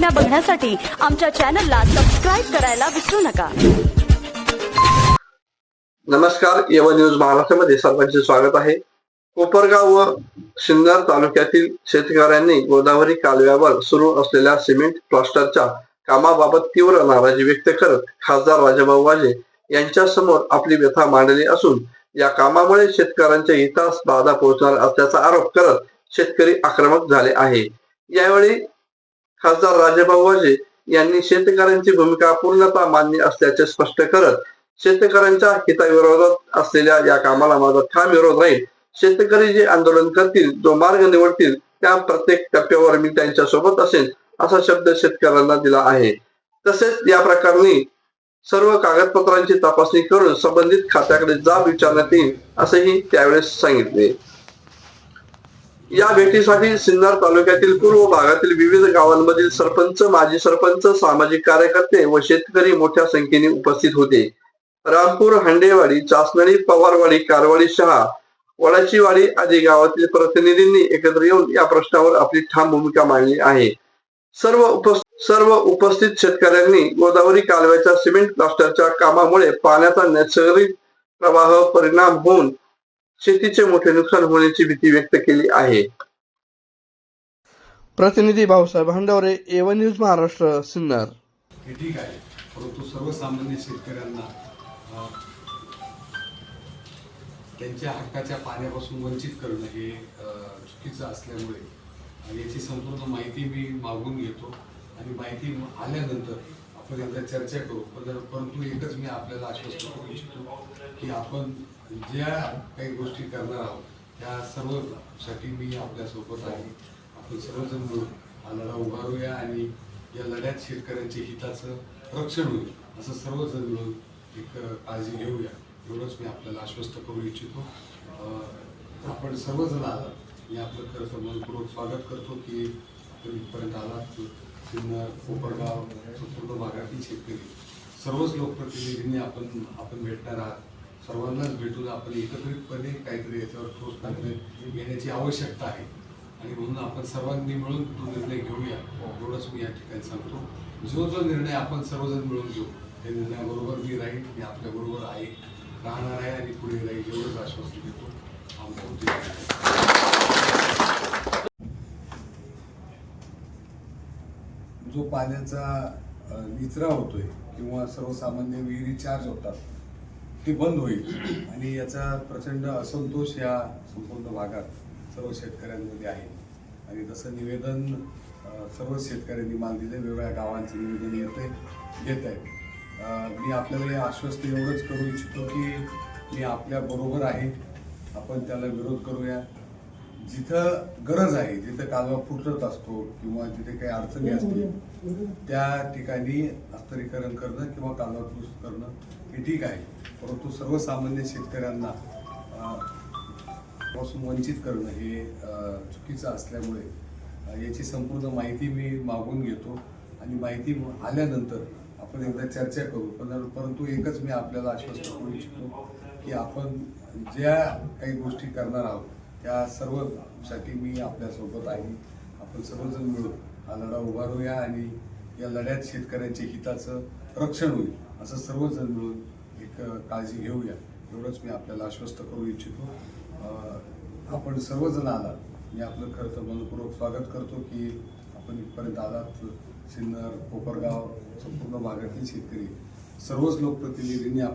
बातम्या बघण्यासाठी आमच्या चॅनलला सबस्क्राईब करायला विसरू नका. नमस्कार यव न्यूज महाराष्ट्रामध्ये सर्वांचे स्वागत आहे. कोपरगाव व सिन्नर तालुक्यातील शेतकऱ्यांनी गोदावरी कालव्यावर सुरू असलेल्या सिमेंट प्लास्टरच्या कामाबाबत तीव्र नाराजी व्यक्त करत खासदार राजाभाऊ वाजे यांच्या समोर आपली व्यथा मांडली असून या कामामुळे शेतकऱ्यांच्या हितास बाधा पोहोचणार असल्याचा आरोप करत शेतकरी आक्रमक झाले आहे. यावेळी खासदार राजेभाऊ वाजे यांनी शेतकऱ्यांची भूमिका पूर्णतः मान्य असल्याचे स्पष्ट करत शेतकऱ्यांच्या हिताविरोधात असलेल्या या कामाला माझा ठाम विरोध राहील. शेतकरी जे आंदोलन करतील जो मार्ग निवडतील त्या प्रत्येक टप्प्यावर मी त्यांच्यासोबत असेल असा शब्द शेतकऱ्यांना दिला आहे. तसेच या प्रकरणी सर्व कागदपत्रांची तपासणी करून संबंधित खात्याकडे जाब विचारण्यात येईल असेही त्यावेळेस सांगितले. या भेटीसाठी सिन्नर तालुक्यातील पूर्व भागातील विविध गावांमधील सरपंच माजी सरपंच सामाजिक कार्यकर्ते व शेतकरी मोठ्या संख्येने उपस्थित होते. रामपूर हंडेवाडी चासनळी पवारवाडी कारवाडी शहा वडाचीवाडी आदी गावातील प्रतिनिधींनी एकत्र येऊन या प्रश्नावर आपली ठाम भूमिका मांडली आहे. सर्व उपस्थित सर्व उपस्थित शेतकऱ्यांनी गोदावरी कालव्याच्या सिमेंट प्लास्टरच्या कामामुळे पाण्याचा नैसर्गिक प्रवाह परिणाम होऊन शेतीचे मोठे नुकसान होण्याची भीती व्यक्त केली आहे. प्रतिनिधी भाऊसाहेब हंडवरे एवन न्यूज महाराष्ट्र सिन्नर. हे ठीक आहे. परंतु सर्वसामान्य शेतकऱ्यांना अ, त्यांच्या हक्काच्या पाण्यापासून वंचित करणं हे अ, चुकीचं असल्यामुळे याची संपूर्ण माहिती मी मागून घेतो. आणि माहिती आल्यानंतर आपण एकदा चर्चा करू. पण परंतु एकच मी आपल्याला आश्वस्त करू इच्छितो की आपण ज्या काही गोष्टी करणार आहोत त्या सर्वसाठी मी आपल्यासोबत आहे. आपण सर्वजण मिळून हा लढा उभारूया आणि या लढ्यात शेतकऱ्यांच्या हिताचं रक्षण होईल. असं सर्वजण मिळून एक काळजी घेऊया. एवढंच मी आपल्याला आश्वस्त करू इच्छितो. आपण सर्वजण आलात. मी आपलं खरं तर मनपूर्वक स्वागत करतो की आपण इथपर्यंत आलात. सिन्नर कोपरगाव संपूर्ण भागातील शेतकरी. सर्वच लोकप्रतिनिधींनी आपण आपण भेटणार आहात. सर्वांनाच भेटून आपण एकत्रितपणे काहीतरी याच्यावर ठोस निर्णय घेण्याची आवश्यकता आहे. आणि म्हणून आपण सर्वांनी मिळून तो निर्णय घेऊया. एवढंच मी या ठिकाणी सांगतो. जो जो निर्णय आपण सर्वजण मिळून घेऊ त्या निर्णयाबरोबर मी राहील मी आपल्याबरोबर आहे राहणार आहे आणि पुढे राहील एवढंच आश्वासन देतो. आमचा जो पाण्याचा निचरा होतोय किंवा सर्वसामान्य विहिरी चार्ज होतात ते बंद होईल. आणि याचा प्रचंड असंतोष या संपूर्ण भागात सर्व शेतकऱ्यांमध्ये आहे. आणि तसं निवेदन सर्व शेतकऱ्यांनी माल दिले वेगवेगळ्या गावांचं निवेदन येत आहे घेत आहे मी आपल्याला हे आश्वस्त एवढंच करू इच्छितो की मी आपल्या बरोबर आहे. आपण त्याला विरोध करूया. जिथं गरज आहे जिथं कालवा फुटत असतो किंवा जिथे काही अडचणी असतील त्या ठिकाणी हस्तांतरीकरण करणं किंवा कालवा दुरुस्त करणं हे ठीक आहे. परंतु सर्वसामान्य शेतकऱ्यांना पासून वंचित करणं हे चुकीचं असल्यामुळे याची संपूर्ण माहिती मी मागून घेतो. आणि माहिती आल्यानंतर आपण एकदा चर्चा करू. पण परंतु एकच मी आपल्याला आश्वस्त करू इच्छितो की आपण ज्या काही गोष्टी करणार आहोत त्या सर्वसाठी मी आपल्यासोबत आहे. आपण सर्वजण मिळून हा लढा उभारूया आणि या लढ्यात शेतकऱ्यांच्या हिताचं रक्षण होईल असं सर्वजण मिळून एक काळजी घेऊया. एवढंच मी आपल्याला आश्वस्त करू इच्छितो. आपण सर्वजण आलात. मी आपलं खरं तर मनपूर्वक स्वागत करतो की आपण इथपर्यंत आलात. सिन्नर कोपरगाव संपूर्ण भागातील शेतकरी सर्वच लोकप्रतिनिधींनी